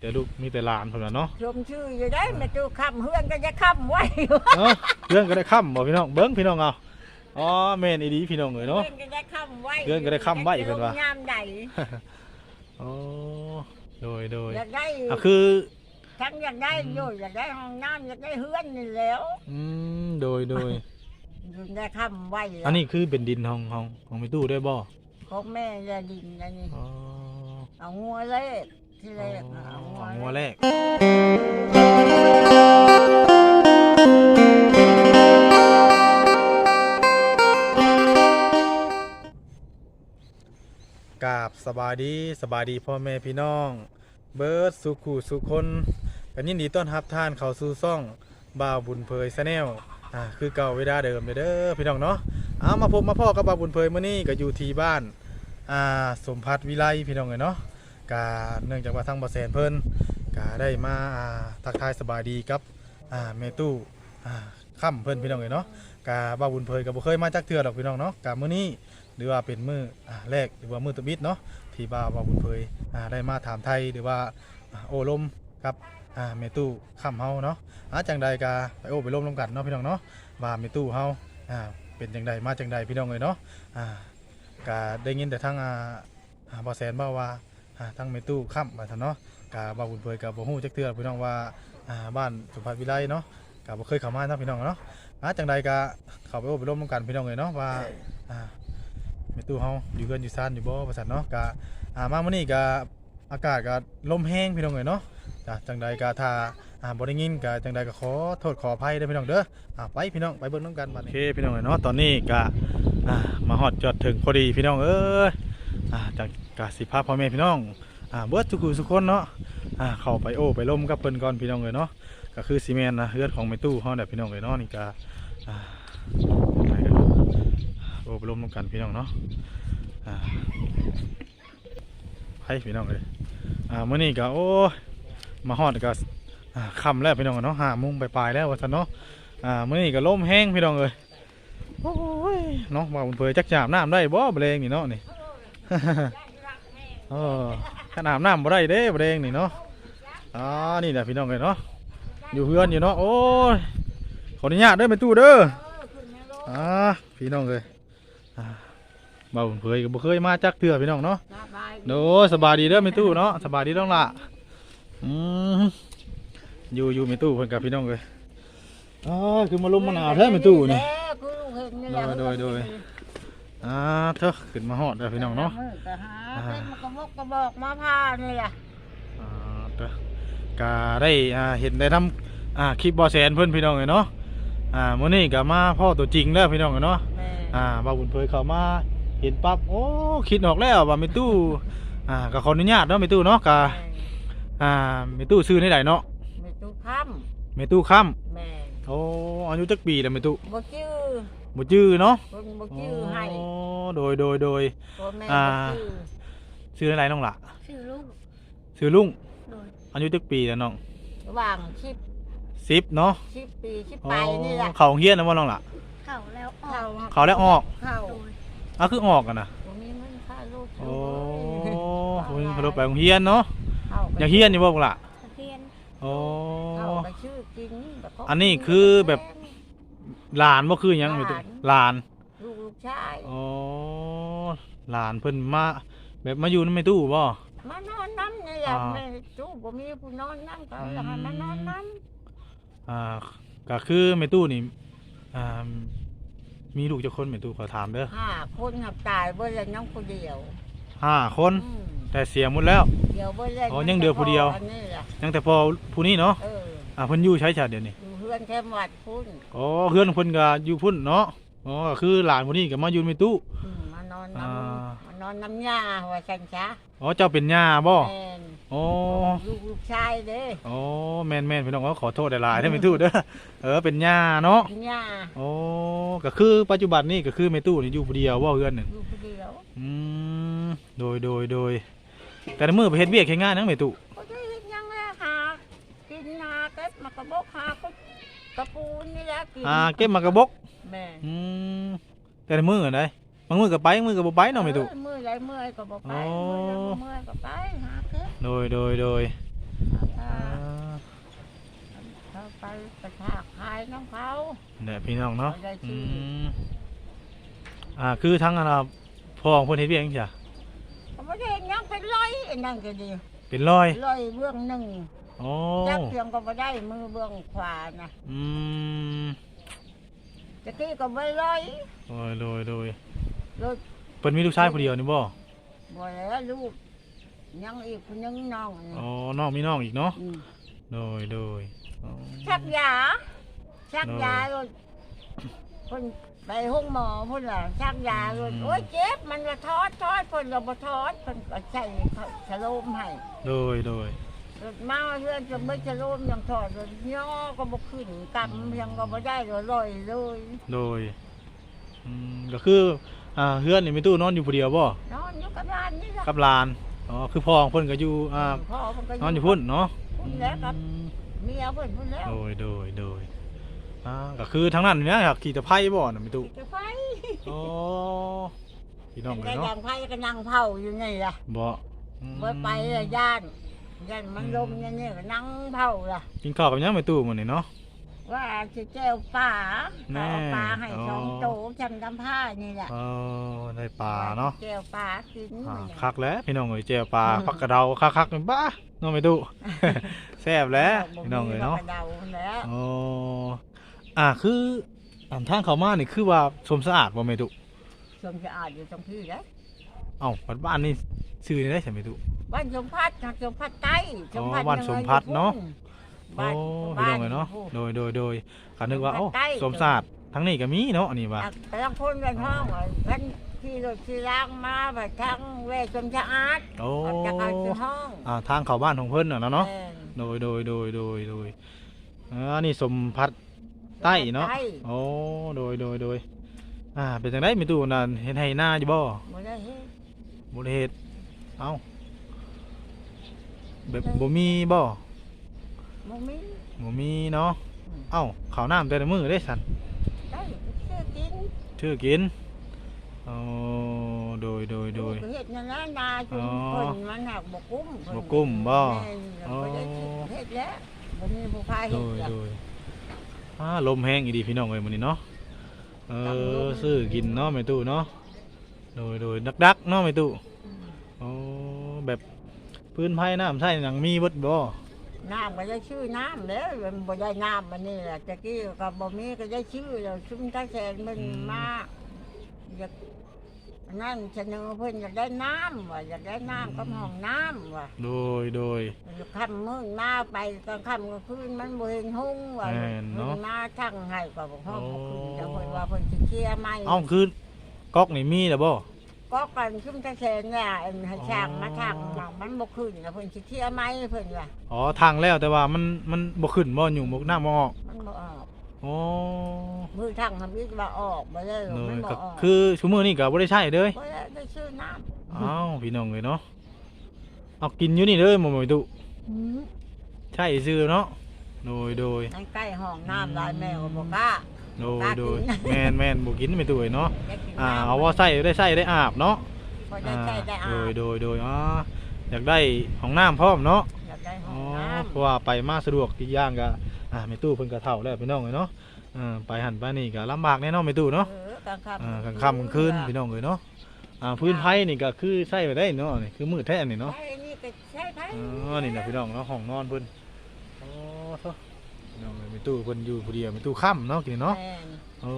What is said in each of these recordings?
แต่ลูกมีแต่หลานเพิ่นน่ะเนาะชมชื่ออยู่ได้แม่ตู้คำเฮือนก็จะคำไว้เนาะเรื่องก็ได้ค่ำบ่พี่น้องเบิ่งพี่น้องเอาอ๋อแม่นอีดีพี่น้องเอ้ยเนาะเฮือนก็จะคำไว้เฮือนก็ได้ค้ำไว้เพิ่นว่ายามใดอ๋อโดยโดยอยากได้อะคือทั้งอยากได้อยู่อยากได้ห้องน้ำอยากได้เฮือนนี่แหล้วอืมโดยโดยอยู่ได้คำไว้อันนี้คือเป็นดินของของของมีตู้ด้วยบ่ของแม่ยาดินอันนี้อ๋อเอางัวเล็ก ที่แรกน่ะเอาของงังัววเล็กแรกกราบสบายดีสบายดีพ่อแม่พี่น้อง เบิร์ดสุขุสุคนกันยินดีต้อนรับท่านเข้าสู่ซ่องบ่าวบุญเพยชาแนลอ่าคือเก่าเวลาเดิมเด้อพี่น้องเนาะเอามาพบมาพ่อกับบ่าวบุญเพยมื้อนี้ก็อยู่ที่บ้านอ่าสมพัฒน์วิไลพี่น้องเอ้ยเนาะ กาเนื่องจากว่าทางบ่แสนเพิ่นกาได้มาทักทายสบายดีกับอ่าแม่ตู้อ่าค่ำเพิ่นพี่น้องเอ้ยเนาะกาบ่าวบุญเพยก็บ่เคยมาจักเทื่อดอกพี่น้องเนาะกามื้อนี้หรือว่าเป็นมื้อแรกหรือว่ามื้อตะบิดเนาะที่บ่าวบ่าวบุญเพยได้มาถามไทยหรือว่าโอ้ลมครับเมตู้ค่ำเฮาเนาะอาจังใดกาไปโอ้ไปลมลมกันเนาะพี่น้องเนาะว่าเมตู้เฮาเป็นจังใดมาจังใดพี่น้องเลยเนาะอ่ากาได้ยินแต่ทั้งอ่าอ่าบ่แสนบ่าว่า ทั้งเมตู้ค่ำว่าซั่นเนาะกาบ่าบุญเผยกับบ่ฮู้จักเทื่อพี่น้องว่าบ้านสุภาพวิไลเนาะกาบ่เคยเข้ามาเนาะพี่น้องเนาะจังใดกาเข้าไปอ้ไปลมลมกันพี่น้องเลยเนาะว่าเมตู้เฮาอยู่เฮือนอยู่ซ่านอยู่บ่ว่าซั่นเนาะกาอ่ามามื้อนี้กาอากาศก็ลมแห้งพี่น้องเอ๋ยเนาะจังใดก็ถ้าอ่าบ่ได้ยินก็จังใดก็ขอโทษขออภัยเด้พี่น้องเด้ออ่าไปพี่น้องไปเบิ่งน้ำกันบัดนี้โอเคพี่น้องเอ๋ยเนาะตอนนี้ก็อ่ามาฮอดจอดถึงพอดีพี่น้องเอ้ย อ่าจังกะสิพาพพ่อแม่พี่น้องอ่าเบิดทุกคู่ทุกคนเนาะอ่าเข้าไปโอ้ไปล้มกับเพิ่นก่อนพี่น้องเอ๋ยเนาะก็คือซีเมนนะเฮือนของแม่ตู้เฮาเนี่ยพี่น้องเอ๋ยเนาะนี่ก็อ่าไปกันโอ้ไปล้มกันพี่น้องเนาะอ่าไปพี่น้องเอ้ยอ่ามื้อนี้ก็โอ้มาฮอดก็คำแล้วพี่น้องเนาะห้าโมงปลายแล้วว่าซั่นเนาะอ่ามื้อนี้ก็ลมแห้งพี่น้องเอ้ยโอ้ยเนาะว่าบุญเผยจักจาบน้ำได้บ่บ่แรงนี่เนาะนี่ เออถ้าอาบน้ำบ่ได้เด้บ่แรงนี่เนาะอ่านี่แหละพี่น้องเอ้ยเนาะอยู่เฮือนอยู่เนาะโอ้ยขออนุญาตเด้อแม่ตู้เด้ออ่าพี่น้องเอ้ยอ่าบ่าวบุญเผยก็บ่เคยมาจักเทื่อพี่น้องเนาะสบายโดสบายดีเด้อมีตู้เนาะสบายดีต้องละอืมอยู่อยู่มีตู้เพิ่นกับพี่น้องเลยอ๋อคือมาลุมมะนาวแท้มีตู้นี่แล้วคือลูกเห็นนี่แหละโดยโดย อ่าเถอะขึ้นมาฮอดเด้อพี่น้องเนาะมือก็หาอ่าเป็นมากระบอกกระบอกมาพานี่แหละอ่าเด้อก็ได้อ่าเห็นได้ทำอ่าคลิปบอแสนเพิ่นพี่น้องเลยเนาะอ่ามื้อนี้ก็มาพ่อตัวจริงแล้วพี่น้องเลยเนาะแม่อ่าบ่าวบุญเผยเข้ามาเห็นปั๊บโอ้คิดออกแล้วว่ามีตู้อ่าก็ขออนุญาตเนาะมีตู้เนาะก็อ่ามีตู้ซื้อในใดเนาะไม่ตู้คมีตู้ค้ำำแม่ โอ้อายุจักปีแล้วไม่ตุบ่ชื่อบ่จื้อเนาะคนบ่ชื่อให้โอ้โดยโดยโดย พ่อแม่อ่า บ่ชื่อชื่ออะไรน้องล่ะชื่อลูกชื่อลุงโดยอายุจักปีแล้วน้องระหว่างชิปสิบเนาะชิปปีชิปอ๋อไปนี่แหละเขาโรงเฮียนนะว่าน้องล่ะ เข้าแล้วออเข้ากมาเขาแล้วออกเข้าโดยอะคือออกกันนะตรงนี้มันค่าลูกโอ้อยู่โหเขาไปโรงเฮียนเนาะเข้าไปอยากเฮียนอยู่บ่ล่ะทะเบียนโอ้เข้าไปชื่อจริงแต่ก็ อันนี้คือแบบหลานบ่คือหยังไม่ตุหลานลูกลูกชายโอ้หลานเพิ่นมาแบบมาอยู่ในไม่ตู้บ่ มานอนน้ำนี่แหละอ่าแม่จู้บ่มีผู้นอนน้ำก็อยากให้มานอนน้อ่าก็คือไม่ตู้นี่อ่ามีลูกจักคนไม่ตู้ขอถามเด้อำห้าคนหับตายเบ่เลยน้องคนเดียวห้าคนอืมแต่เสียหมดแล้ว เดียวเบ่เลยอ๋อยังเดียวผู้เดียว อันนี้แหละยังแต่พอผู้นี้เนาะเอออ่าเพิ่นอยู่ใช้ชาติเดี๋ยวนี้ อยู่เพื่อนแค่วัดพุ่นอ๋อเพื่อนเพิ่นก็อยู่พุ่นเนาะอ๋อก็คือหลานผู้นี้ก็มาอยู่ในตู้ อืมมานอนน้อ่าำมานอนน้ำยาว่าฉันจ้ะอ๋อเจ้าเป็นย่าบ่แม่นอ๋อ ลูกลูกชายเด้อ๋อแม่นแม่นพี่น้องก็ขอโทษหลายๆถ้าไม่ตู้เด้อเออเป็นย่าเนาะกินยาอ๋อก็คือปัจจุบันนี่ก็คือแม่ตู้นี่อยู่ผู้เดียวบ่เฮือนนึงลูกคนเดียวอืมโดยโดยโดยแต่ในมือไปเฮ็ดเวียกเฮ็ดงานนังแม่ตู้ก็ได้เฮ็ดหยังแล้วหากินนาเก็บมากระบอกหา ก็กระปูนี่แหละกินอ่าเก็บมากระบกแม่อืมแต่ในมืออันใดบางมือก็ไปบางมือก็บ่ไปเนาะแม่ตู้เออมื่อยไรเมื่อยก็บอกไปอ๋อเมื่อยไรบ่เมื่อยก็ไปหาเก็บโดยโดยโดยไปกระชากขายน้ำเขา เนี่ยพี่น้องเนาะเอาได้ชื่อือมอ่าคือทั้งอันน่ะพ่อของเพิ่นเฮ็ดเวียกจังซี่จ้ะเขาไม่ได้เห็นหยังเป็นร้อยอันนั่นก็ดีเป็นรอยร้อยเบื้องหนึ่ง โอ้จับเพียงก็ไม่ได้มือเบื้องขวานะอืมตะกี้ก็ไม่ร้อยโอ้ยโดยโดยรถเพิ่นมีลูกชายผู้เดียวนี่บ่บ่แล้วลูกยังอีกคนยังน้องอ๋อน้องมีน้องอีกเนาะมโดยโดยอ๋อ ชักยาชักโน่ยาเลยคนไปห้องหมอพุ่นล่ะชักยาเลยโอ้ยเจ็บมันจะทอดทอดคนเราบ่ทอดคนก็ใส่สโลมให้โดยโดย รถมาเพื่อนจะไม่สโลมยังทอดรถย่อก็บ่ขึ้นกำยังก็บ่ได้เลยลอยเลยโดยอืมก็คืออ่าเฮือนนี่มีตู้นอนอยู่ผู้เดียวบ่นอนอยู่กับร้านนี่ล่ะกับหลานอ๋อคือพ่อของเพิ่นก็อยู่อ่าพ่อมันก็นอนอยู่พุ่นเนาะพุ่นแล้วครับอืมเมียเพิ่นพุ่นแล้วโดยโดยโดยอ่าก็คือทั้งนั้นเนี่ยอยากขี่ตะไคร้บ่น่ะมีตู้จะไปอ๋อพี่น้องเลแต่ยเนาะยังไผก็นั่งเผาอยู่นี่ล่ะบ่อืม บ่ไปละย่าน ย่านมันลมอย่างนี้ก็นั่งเผาล่ะ กินข้าวกับหยังมีตู้มื้อนี้เนาะ ว่าสิแก้วป่าแน่ เอาปลาให้อ๋อสองโตจำกำผ้านี่แหละเออได้ปลาเนาะแก้วปลากินอ่ามันเนี่ยคักแล้วพี่น้องเอ้ยเจียวปลาอืมผักกระเดาคักๆนี่บ้าน้องไม่ตู้ แซ่บแล้วพี่น้องเอ้ยเนาะบ่มีกรเดาแล้วโอ้อ่าคืออ่านทางเข้ามานี่คือว่าสมสะอาดบ่แม่ตุชมจะอาดอยู่ตรงที่แล้วเอ้าบ้านบ้านนี่ชื่อนี่ได้ใช่ไหมตุ บ้านชมพัดนะชมพัดใต้ชมพัดอ๋อบ้านชมพัดเนาะ โอ้บ้านพี่น้องเอ้ยเนาะบ้โดยโดยโดยก็นึกว่าบ้านโอ้ใกล้สมสะอาดทั้งนี้ก็มีเนาะอันนี้ว่าแต่ละคนเป็นห้องท่านที่รถที่ล้างมาแบบทั้งเวชชมจะอาดโอ้ออกจากการคือห้องอ่าทางเข้าบ้านของเพิ่นน่ะเนาะแม่นโดยโดยโดยโดยโดยอ่านี่สมพัดใต้เนาะใต้โอ้โดยโดยโดยอ่าเป็นจังไดมีตู้นั่นเฮ็ดให้หน้าอยู่บ่บ่ได้เฮ็ดบ่ได้เฮ็ดเอ้า แบบบ่มีบ่บ่มีบ่มีเนาะเอ้าข้าวน้ำแต่ละมื้อเด้สั่นได้เชื่อกินชื่อกินโอ้โดยโดยโดยลูกก็เฮ็ดนั่นแหละนาชุมอ๋อเพิ่นมันหักบ่กุ้มเพิ่นบ่กุ้มบ่แม่นบ่ได้เฮ็ดแล้วบ่มีผู้พาโดเฮ็ดยจ้ะโดยอ่าลมแห้งอีดีพี่น้องเอ้ยมื้อนี้เนาะเอตั้งลอมซื้อกินเนาะแม่ตู้เนาะโดยโดยดักๆเนาะแม่ตู้โอ้แบบ พื้นไผน้ำใช้หยังมีเบิดบ่น้ำก็ได้ชื่อน้ำแล้วมันบ่ได้น้ำมันนี่แหละตะกี้ก็บ่มีก็ได้ชื่อแล้วชุมตาแสนมันมาอยากนั่นเสนอเพิ่นอยากได้น้ำว่าอยากได้น้ำกับห้องน้ำว่าโดยโดยค่ำมื้อมาไปกลางค่ำกลางคืนมันบ่เห็นหุ่งว่าแม่นเนาะเพิ่นมาทั้งให้ก็บ่ห้องบ่คืนโอ้แต่เพิ่นว่าเพิ่นสิเคลียร์ใหม่เอ้าคือก๊อกนี่มีแล้วบ่ ก็กันชุมตาแสนเนี่ยอันให้ช่างมาอ๋อทางมันบ่คืนแล้วเพิ่นสิเคลียร์ใหม่เพิ่นว่าอ๋อทางแล้วแต่ว่ามันมันบ่ขึ้นบ่อยู่บ่น้ำบ่ออกมันบ่ออกอ๋อมือทางทำวิทย์ว่าออกบ่ได้หรอกเลมันยบ่ก็ออกคือชั่วโมงนี้ก็บ่ได้ใช้เด้ยบ่ได้ได้ชื่อน้เอ้าพี่น้องเอ้ยเนาะเอากินอยู่นี่เด้อหม่บ่ตุำอืมใช่ซื้อเนาะโดยโดยในใกล้ห้องน้ำหลายแม่ก็บ่กล้า โดยกล้ากินโดยแม่นแม่นบ่กินไม่ตู้เอ้ยเนาะได้กินอ่าน้ำเอาว่าใส่ได้ใส่ได้อาบเนาะพอได้ใช้ได้อาโดยบโดยโดยอ๋ออยากได้ของน้ำพร้อมเนาะอยากได้ห้อ๋อองน้เพราะว่าไปมาสะดวกอีกอย่างก็อ่าแม่ตู้เพิ่นก็เฒ่าแล้วพี่น้องเอ้ยเนาะอ่าไปหันไปนี่ก็ลำบากแน่เนอนแม่ตู้ำเนาะเออกลางค่ำอ่ากลางค่ำกลางคืนพี่น้องเอ้ยเนาะอ่าพื้นไผนี่ก็คือใช้ไว้ได้เนาะนี่คือมืดแท้นี่เนาะใช่นี่ก็ใช่ไผอ๋อนี่นะพี่น้องเนาะห้องนอนเพิ่นโอ้ โธ่พี่น้องเอ้ยแม่ตู้เพิ่นอยู่ผู้เดียวแม่ตู้ค่ำเนาะกินเนาะแม่นโอ้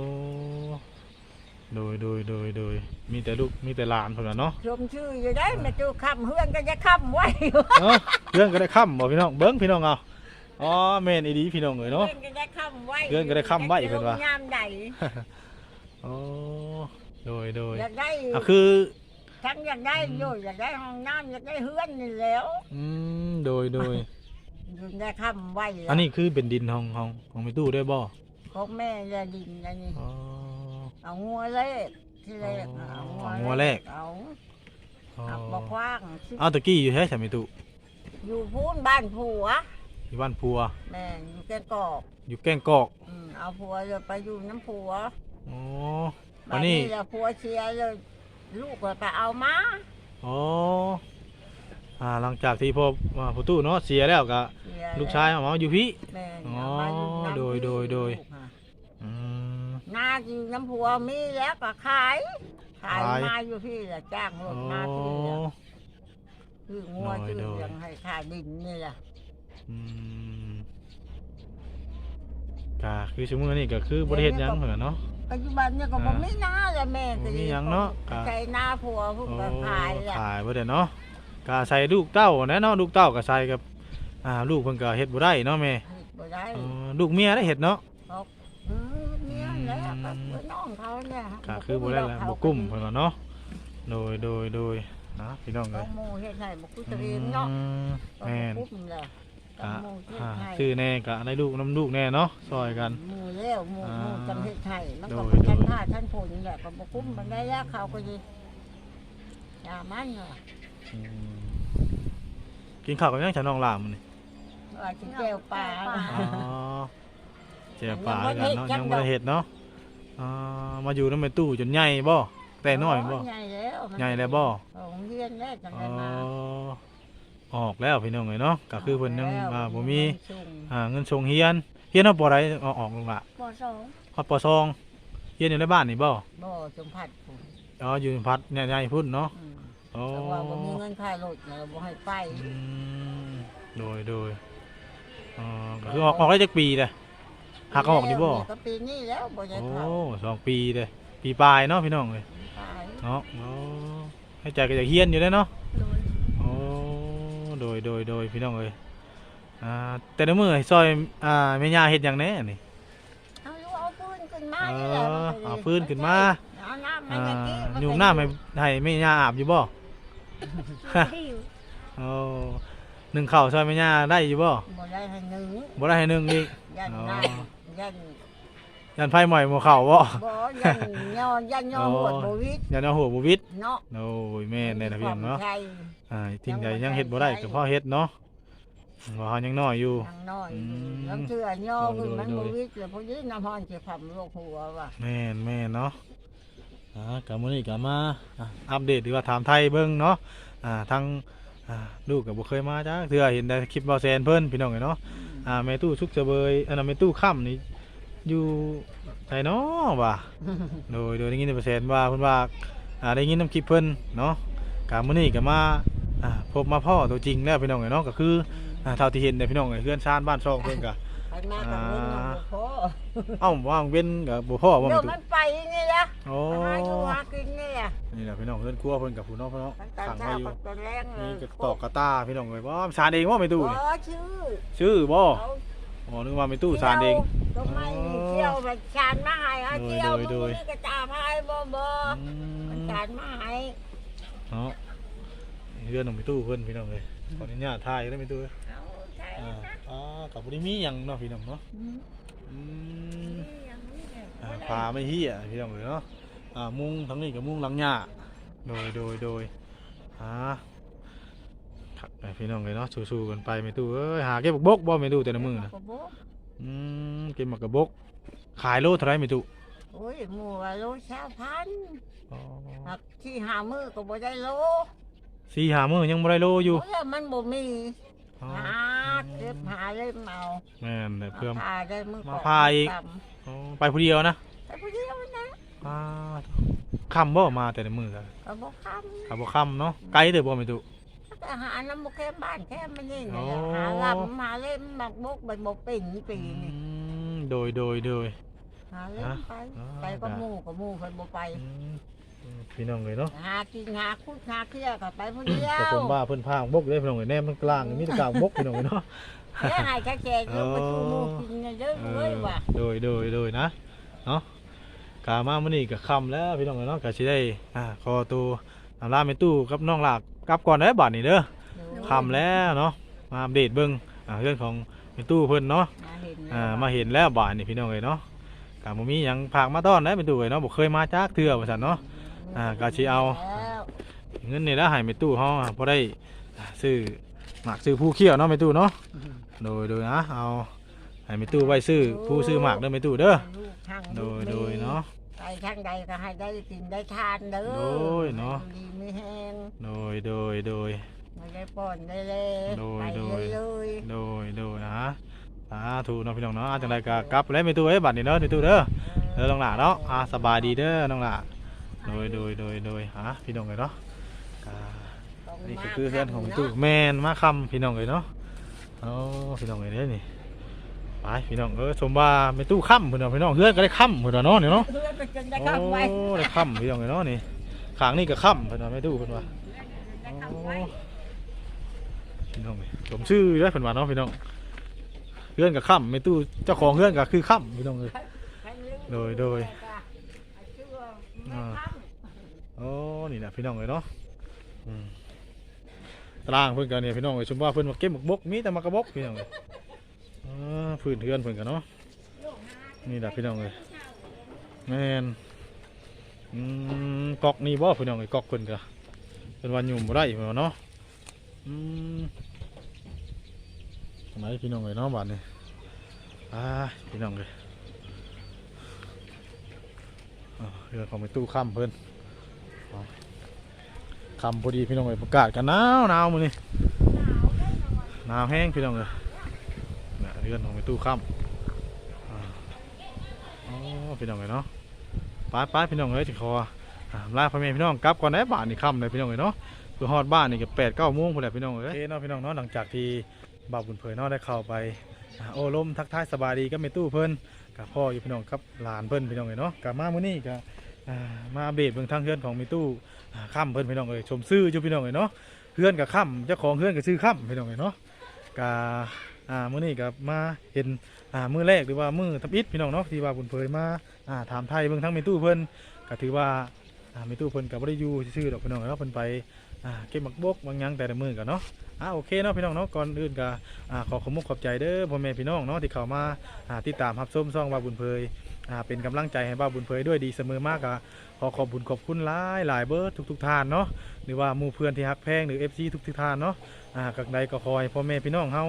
โดยโดยโดยโดยมีแต่ลูกมีแต่หลานเพิ่นน่ะเนาะชมชื่ออยู่ได้แม่ตู้ค่ำเฮือนก็จะค่ำไว้เอ้าเรื่องก็ได้ค่ำบ่พี่น้องเบิ้งพี่น้องเอาอ๋อแม่นอีดีพี่น้องเอ้ยเนาะ เฮือนก็ได้ค่ำไว้เฮือนก็ได้ค่ำไว้เพิ่นว่า ยามใดโอ้โดยโดยอยากได้อะคือทั้งอยากได้อยู่อยากได้ห้องน้ำอยากได้เฮือนนี่แหล้ว อืมโดยโดยอยู่ ได้ค่ำไว้แล้วอันนี้คือเป็นดินของของของมีตู้ได้บ่ของแม่ยาดินอันนี้อ๋อเอางัวเล็กที่เล็กอ๋อเอาเอางัวเล็กเอาอ๋อเอาบ่กว้างสิเอาตะกี้อยู่แท้ใช่มีตู้อยู่พูนบ้านผัวอยู่บ้านพัว แม่นอยู่แกกอกอยู่แก้งกอกอืมเอาผัวเลยไปอยู่น้ำผัวอ๋อบัอัดนนี้นี้ละผัวเชียเลยลูกก็ไปเอามาอ๋อ อ่าหลังจากที่พ่ออ่าพ่อตู้เนาะเสียแล้วก็เสียลูกชายเอามาอยู่พี่ แม่นอ๋อเอามาอยู่โดยโดยโดย ลูกค่ะอืม นาอยู่น้ำผัวมีแล้วก็ขาย ขายขาย มาอยู่พี่แหละจ้างรโอ้ถมาพี่แหละคืองัวโดยชื่อโดย เลี้ยงให้ขายดินนี่แหละอืมก็คือชั่วโมงนี้ก็คือบ่ได้เฮ็ดหยังเหรอเนาะ ปัจจุบันเนี่ยก็บ่อ่ามีนาแล้วแม่ก็บ่มีหยังเนาะก็ใช้นาผัวเพิ่งโอ้ก็ขายแหละ ขายบ่ได้เนาะ ก็ใส่ลูกเต้าแน่เนาะลูกเต้าก็ใส่กับอ่าลูกเพิ่นก็เฮ็ดบ่ได้เนาะแม่เฮ็ดบ่ได้เออลูกเมียได้เฮ็ดเนาะอืมเนี่ยแหละก็คือน้องเขาเนี่ยก็คือบ่ได้แล้วบ่กุ้มเพิ่นว่าเนาะโดยโดยโดยนะพี่น้องต้เอ้อยงหมู่เฮ็ดให้บ่คือตัวเองเนาะอืมต้องแม่นบ่กุ้มแหละต้อก็งหมู่เฮ็ดอ่าให้ซื้อแน่ก็ได้ลูกน้ำลูกแน่เนาะซอยกันหมู่แล้วหมู่อ่าหมู่จำเฮ็ดให้มันก็โดยบ่ทันโดยท่าท่านผลแหละก็บ่กุ้มปานใดแล้วเขาก็สิอย่ามันเนาะอืม กินข้าวกับยังฉันน้องลามมื้อนี่ว่าสิแก้วปลาอ๋อเจียป่าแล้วกันเนาะยัยังงบ่บ่ได้ได้เฮ็เฮ็ดดเนาะอ่ามาอยู่นำแม่ตู้จนใหญ่บ่แต่น้อยบ่ใหญ่แล้วมันใหญ่แล้วบ่โรงเรียนแล้วจังอ๋ได้อมาออกแล้วพี่น้องเอ้ยเนาะก็คือเพิ่นยังแล้วอ่าบ่มีส่งอ่าเงินส่งเรียนเรียนเอาบ่ได้เอาออกลงละปสองฮอดปสองเรียนอยู่ในบ้านนี่บ่บ่จมพัดพุ่นอ๋ออยู่พัดใหญ่ๆพุ่นเนาะ อืมอ๋อแต่ว่าบ่มีเงินค่ารถเนี่ยบ่ให้ไปอืมโดยโดยอ๋อก็คือออกออกได้จักปีเลยหักออกนี่บ่ก็ปีนี้แล้วบ่ได้โอ้เข้าสองปีเลยปีปลายเนาะพี่น้องเลยตายเนาะโอ้ให้ใจก็จะเฮียนอยู่ได้เนาะโอ้โดยโดยโดยพี่น้องเลยอ่าแต่ในมือให้ซอยอ่าแม่ย่าเฮ็ดหยังแน่นี่เอาลูกเอาปืนขึ้นมาเอนี่แหละอมันก็เอาปืนขึ้นมาเอาน้ำให้อ่าแม่กี้มัยุงน้ำให้ให้แม่ย่าอาบอยู่บ่ โอ้หนึ่งเข่าวซอยแม่ย่าได้อยู่บ่บ่ได้ให้หนึ่งบ่ได้ให้หนึ่งอีกยันอ๋อได้ยันยันไฟใหม่หมู่เข่าบ่ บ่ยันย่อยันย่อหวดบ่วิดยันเอาหัวบ่วิดเนาะโอ้ยแม่นได้นะพี่น้องเนาะ ใช่อ่าทิ้งใดยังเฮ็ดบ่ได้ก็เพราะเฮ็ดเนาะว่าเฮายังน้อยอยู่ ยังน้อยอืมแล้วเชื่อย่อขึ้นมันโดบ่ยวิดเลยพอดีน้ำฮ้อนสิทำโรคหัวว่ะแม่นแม่นเนาะ อ่าก็มื้อนี้ก็มาอะอัปเดตหรือว่าถามไทยเบิ่งเนาะอ่าทางอ่าลูกก็บ่เคยมาจ้าเทื่อเห็นแต่คลิปเบาแซนเพิ่นพี่น้องเนาะอ่าแม่ตู้สุกเสบยอันนั้นแม่ตู้ค่ำนี่อยู่ไสเนาะว่าโดยโดยได้ยินแต่เปอร์เซ็นต์ว่าเพิ่นว่าอ่าได้ยินน้ำคลิปเพิ่นเนาะกามื้อนี้ก็มาอ่าพบมาพ่อตัวจริงแล้วพี่น้องเอ้ยเนาะก็คืออ่าเท่าที่เห็นได้พี่น้องเอ้ยเฮือนชานบ้านช่องเพิ่นก็ ไปมากับเงินยังบ่พอเอ้าว่างเว้นก็บ่พ่อบ่เดี๋แม่ยวนตุมันไปนี่แหละโอ้หาอยู่หากินนี่แหละนี่แหละพี่น้องเฮือนครัวเพิ่นกับผู้น้องเพิ่นเนาะมันตอนสั่งเช้าไว้อยู่กับตอนแรงเลมียกระตอกกระตาพี่น้องเอ้ยบ่ชานเองบ่แม่ตู้นี่อ๋อชื่อชื่อบ่เอาอ๋อนึกว่าแม่ตู้ชานเอง ก็ไม่เที่ยวไปชานมาให้เอาโดยเที่ยวโดยโดมึยงนี่ก็ตามให้บ่บ่อืมันมชานมาให้เนาะเฮือนของแม่ตู้เพิ่นพี่น้องเอ้ยขออนุญาตถ่ายได้แม่ตู้เอ้ยเอาใช่อ่านะอ่ากับบ่ได้มีหยังเนาะพี่น้องเนาะอืมอืมนี่อย่างนี้เนี่ยอ่าบ่ได้พาไม่เฮียพี่น้องเลยเนาะอ่ามุงทั้งนี้กับมุงหลังหญ้าโดยโดยโดยอ่าครับไปพี่น้องเลยเนาะสู้ๆกันไปไม่ตู้เอ้ยหาเก็บบักบกบ่ไม่ตู้แต่ละมือนะก็บ่อืมเก็บหมักกระบก ขายโลเท่าไหรไม่ตู้โอ้ยหมู่ว่าโลชาวพันอ๋อหักที่หามือก็บ่ได้โลสี่หามือยังบ่ได้โลอยู่เพราะมันบ่มี อ๋อหาเก็บหาเล่มเอาแม่นแต่เพื่อมพาได้มือมาพาอีก อ๋อไปผู้เดียวนะไปผู้เดียวนะอ่าคำบ่มาแต่ละมือกันก็บ่คำขับบ่คำเนาะไกลเด้อบ่ไม่ตู้แต่หาน้ำบ่แค่บ้านแค่มันนี่โอ้นะหาลำหาเล่มหมักบกมันบ่เป็นปีอืนี่มโดยโดยโดย หาเล่มไป อ่าไปก็หมู่ก็หมู่เพิ่นบ่ไปอืม พี่น้องเลยเนาะหากินหาคุดหาเคลียร์ก็ไปผู้เดียวแต่ผมว่าเพิ่นพางบกเลยพี่น้องเลยแนมมันกลางมีแต่กลางบกพี่น้องเลยเนาะแล้วให้แค่แค่เดี๋ยวไปสู่หมู่กินเด้อเว้ยว่ะโดยโดยโดยนะเนาะกามามื้อนี้ก็ค่ำแล้วพี่น้องเลยเนาะก็สิได้อ่าขอตัวอำลาแม่ตู้กับน้องหลากกลับก่อนเด้อบัดนี้เด้อค่ำแล้วเนาะมาอัปเดตเบิ่งอ่าเรื่องของแม่ตู้เพิ่นเนาะมาเห็นอ่ามาเห็นแล้วบัดนี้พี่น้องเลยเนาะก็บ่มีหยังพากมาต้อนได้แม่ตู้เอ้ยเนาะบ่เคยมาจักเทื่อว่าซั่นเนาะ อ่าก็สิเอาแล้วเงินนี่แล้วให้แม่ตู้เฮาพอได้ซื้อหมากซื้อผู้เขี้ยวเนาะแม่ตู้เนาะโดยโดยนะเอาให้แม่ตู้ไว้ซื้อผู้ซื้อหมากเด้อแม่ตู้เด้อลูกทางโดลูกยมีโดยเนาะ ไปทางใดก็ให้ได้กินได้ทานเด้อโดยเนาะ ดีไม่แห้งโดยโดยโดย ไม่ได้ป้อนได้เลยโดยไปโดย เลยโดยโดยนะสาถูกเนาะพี่น้องเนาะอ่าจังไดก็กลับแล้วไม่ตู้เอ้ยบัดนี้เนาะไม่ตู้เด้อเด้อน้องหล่าเนาะอ่าสบายดีเด้อน้องหล่า โดยโดยโดยโดยอ่าพี่น้องเลยเนาะอ่านี่ก็คือเพื่อนของไม่ตู้แมนมาคำพี่น้องเลยเนาะโอ้พี่น้องเลยเด้อนี่ไปพี่น้องเออสมว่าไม่ตู้ค่ำพี่น้องพี่น้องเพื่อนก็ได้ค่ำพี่น้องเนาะนี่เนาะ เพื่อนไปจนได้โอ้เข้าไว้ได้ค่ำพี่น้องเลยเนาะนี่ขางนี่ก็ค่ำพี่น้องไม่ตู้เพิ่นว่าได้เข้าไว้พี่น้องสมชื่อได้เพิ่นว่าเนาะพี่น้องเพื่อนกับค่ำไม่ตู้เจ้าของเพื่อนก็คือค่ำพี่น้องเลยโดยโดยอ่าโอ้นี่นะพี่น้องเลยเนาะอืมตารางเพิ่นกันเนี่ยพี่น้องเลยชมว่าเพิ่นมาเก็บหมกบกมีแต่มากระบอกพี่น้องเลยอ่าพื้นเทือนเพิ่นกันเนาะนี่แหละพี่น้องเลยแม่นอืมกอกนี่บ่พี่น้องเลยกอกเพิ่นก็เป็นวันหยุ่มบ่ได้เพิ่นว่าเนาะอืมทำไมพี่น้องเลยเนาะบัดนี้อ่าพี่น้องเลยอ่าเรื่องของไปตู้ค่ำเพิ่นเอา คำพอดีพี่น้องเลยประกาศกันหนาวหนาวมือนี้หนาวแห้งพี่น้องเลยน่ะเรืองของไปตู้ค่ำอ๋อพี่น้องเลยเนาะไปไปพี่น้องเลยที่คออ่าลาพ่อแม่พี่น้องกลับก่อนได้บ้านนี่ค่ำเลยพี่น้องเลยเนาะเพื่อฮอดบ้านนี่ก็แปดเก้าโมงพอแล้วพี่น้องเลยโอเคเนาะพี่น้องเนาะหลังจากที่บ่าวบุญเผยเนาะได้เข้าไปโอ้ลมทักทายสบายดีก็ไม่ตู้เพิ่นกับพ่ออยู่พี่น้องครับหลานเพิ่นพี่น้องเลยเนาะกับมามื้อนี้ก็อ่า มาอัปเดเบิ่งทางเฮือนของมีตู้อ่าค่ำเพิ่อนพี่น้องเลยชมซื่ออยู่พี่น้องเลยเนาะเฮือนกับค่ำเจ้าของเฮือนก็ชื่อค่ำพี่น้องเลยเนาะกาอ่ามื้อนี้ก็มาเห็นอ่ามื้อแรกหรือว่ามื้อทับอิฐพี่น้องเนาะที่ว่าบุญเผยมาอ่าถามไทยเบิ่งทางมีตู้เพิ่อนก็ถือว่าอ่ามีตู้เพิ่อนก็บ่ได้อยู่ซื่อๆดอกพี่น้องเนาะเพิ่นไปอ่าเก็บหมักบกบางยังแต่ละมือก็เนาะอ่าโอเคเนาะพี่น้องเนาะก่อนอื่นก็อ่าขอขอบมุกขอบใจเด้อพ่อแม่พี่น้องเนาะที่เข้ามาอ่าติดตามรับชมซ่องบาบุญเพย เป็นกำลังใจให้บ้าบุญเพยด้วยดีเสมอมากอะขอขอบบุญขอบคุณหลายหลายเบิร์ดทุกทุกท่านเนาะหรือว่ามู่เพื่อนที่ฮักแพงหรือ FC ทุกทุกท่านเนาะอ่ากัใดก็ขอให้พ่อแม่พี่น้องเฮา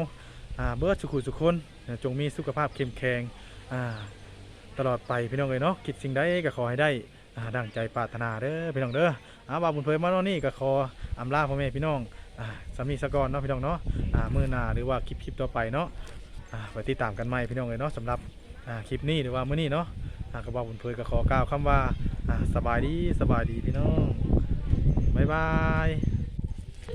อ่าเบิร์ดสุขุสุขคนจงมีสุขภาพเข้มแข็งอ่าตลอดไปพี่น้องเลยเนาะคิดสิ่งใดก็ขอให้ได้อ่าดังใจปรารถนาเด้อพี่น้องเด้ออ่าบาบุญเพยมาเนาะนี่ก็ขออำลาพ่อแม่พี่น้องอ่าสามีสะกอนเนาะพี่น้องเนาะอ่ามือหน้าหรือว่าคลิปคลิปต่อไปเนาะไปติดตามกันใหม่พี่น้องเลยเนาะสำหรับ คลิปนี้หรือว่ามื้อนี้เนาะกระบอกบุญเพยก็ขอกล่าวคำว่าสบายดีสบายดีพี่น้องบ๊ายบาย